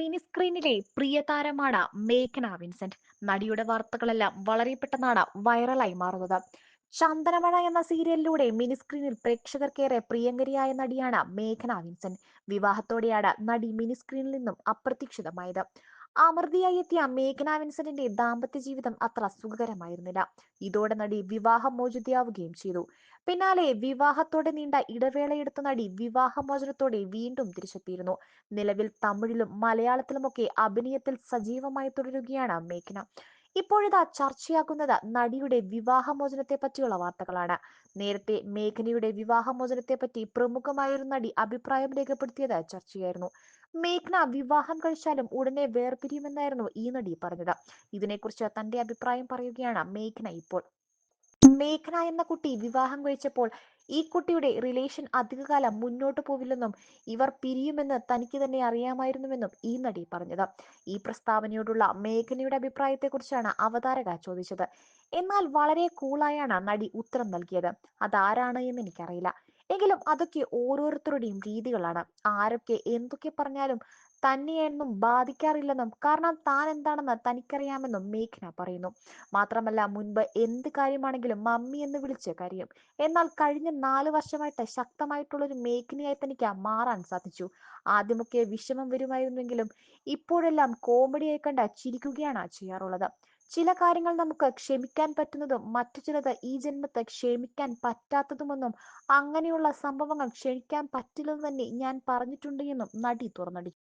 Mini സ്ക്രീനിലെ പ്രിയ താരമാണ് മേഘന Vincent. നടിയുടെ വാർത്തകളെല്ലാം വളരെ പെട്ടെന്നാണ് വൈറലായി മാറുന്നത്. ചന്ദനമഴ എന്ന സീരിയലിലൂടെ മിനി സ്ക്രീനിൽ പ്രേക്ഷകർക്കേറെ പ്രിയങ്കരിയായ നടിയാണ് മേഘന വിൻസെന്റ്. വിവാഹത്തോടെയാണ് നടി മിനി സ്ക്രീനിൽ നിന്നും അപ്രത്യക്ഷിതമായത് അമൃതിയായി എത്തിയ മേഘന വിൻസന്റിന്റെ ദാമ്പത്യ ജീവിതം അത്ര സുഖകരമായിരുന്നില്ല ഇതോടെ നടി വിവാഹമോചിതയാവുകയും ചെയ്തു. പിന്നാലെ വിവാഹത്തോടെ നീണ്ട ഇടവേളയെടുത്ത നടി വിവാഹമോചനത്തോടെ വീണ്ടും തിരിച്ചെത്തിയിരുന്നു. നിലവിൽ തമിഴിലും മലയാളത്തിലുമൊക്കെ അഭിനയത്തിൽ സജീവമായി തുടരുകയാണ് മേഘന. ഇപ്പോഴിതാ ചർച്ചയാക്കുന്നത് നടിയുടെ വിവാഹമോചനത്തെ പറ്റിയുള്ള വാർത്തകളാണ്. നേരത്തെ മേഘനയുടെ വിവാഹമോചനത്തെ പറ്റി പ്രമുഖമായൊരു നടി അഭിപ്രായം രേഖപ്പെടുത്തിയത് ചർച്ചയായിരുന്നു. മേഘ്ന വിവാഹം കഴിച്ചാലും ഉടനെ വേർപിരിയുമെന്നായിരുന്നു ഈ നടി പറഞ്ഞത്. ഇതിനെക്കുറിച്ച് തന്റെ അഭിപ്രായം പറയുകയാണ് മേഘ്ന ഇപ്പോൾ. മേഘന എന്ന കുട്ടി വിവാഹം കഴിച്ചപ്പോൾ ഈ കുട്ടിയുടെ റിലേഷൻ അധികകാലം മുന്നോട്ട് പോവില്ലെന്നും ഇവർ പിരിയുമെന്ന് തനിക്ക് തന്നെ അറിയാമായിരുന്നുവെന്നും ഈ നടി പറഞ്ഞത്. ഈ പ്രസ്താവനയോടുള്ള മേഘനയുടെ അഭിപ്രായത്തെക്കുറിച്ചാണ് അവതാരക ചോദിച്ചത്. എന്നാൽ വളരെ കൂളായാണ് നടി ഉത്തരം നൽകിയത്. അതാരാണ് എന്ന് എനിക്കറിയില്ല. എങ്കിലും അതൊക്കെ ഓരോരുത്തരുടെയും രീതികളാണ്. ആരൊക്കെ എന്തൊക്കെ പറഞ്ഞാലും തന്നെയൊന്നും ബാധിക്കാറില്ലെന്നും കാരണം താൻ എന്താണെന്ന് തനിക്കറിയാമെന്നും മേഘ്ന പറയുന്നു. മാത്രമല്ല മുൻപ് എന്ത് കാര്യമാണെങ്കിലും മമ്മി എന്ന് വിളിച്ച് കരയും. എന്നാൽ കഴിഞ്ഞ നാല് വർഷമായിട്ട് ശക്തമായിട്ടുള്ളൊരു മേഘ്നയായി തനിക്ക് മാറാൻ സാധിച്ചു. ആദ്യമൊക്കെ വിഷമം വരുമായിരുന്നെങ്കിലും ഇപ്പോഴെല്ലാം കോമഡിയായി കണ്ട് ചിരിക്കുകയാണ് ചെയ്യാറുള്ളത്. ചില കാര്യങ്ങൾ നമുക്ക് ക്ഷമിക്കാൻ പറ്റുന്നതും മറ്റു ചിലത് ഈ ജന്മത്ത് ക്ഷമിക്കാൻ പറ്റാത്തതുമെന്നും അങ്ങനെയുള്ള സംഭവങ്ങൾ ക്ഷമിക്കാൻ പറ്റില്ലെന്ന് തന്നെ ഞാൻ പറഞ്ഞിട്ടുണ്ട് എന്നും നടി തുറന്നടിച്ചു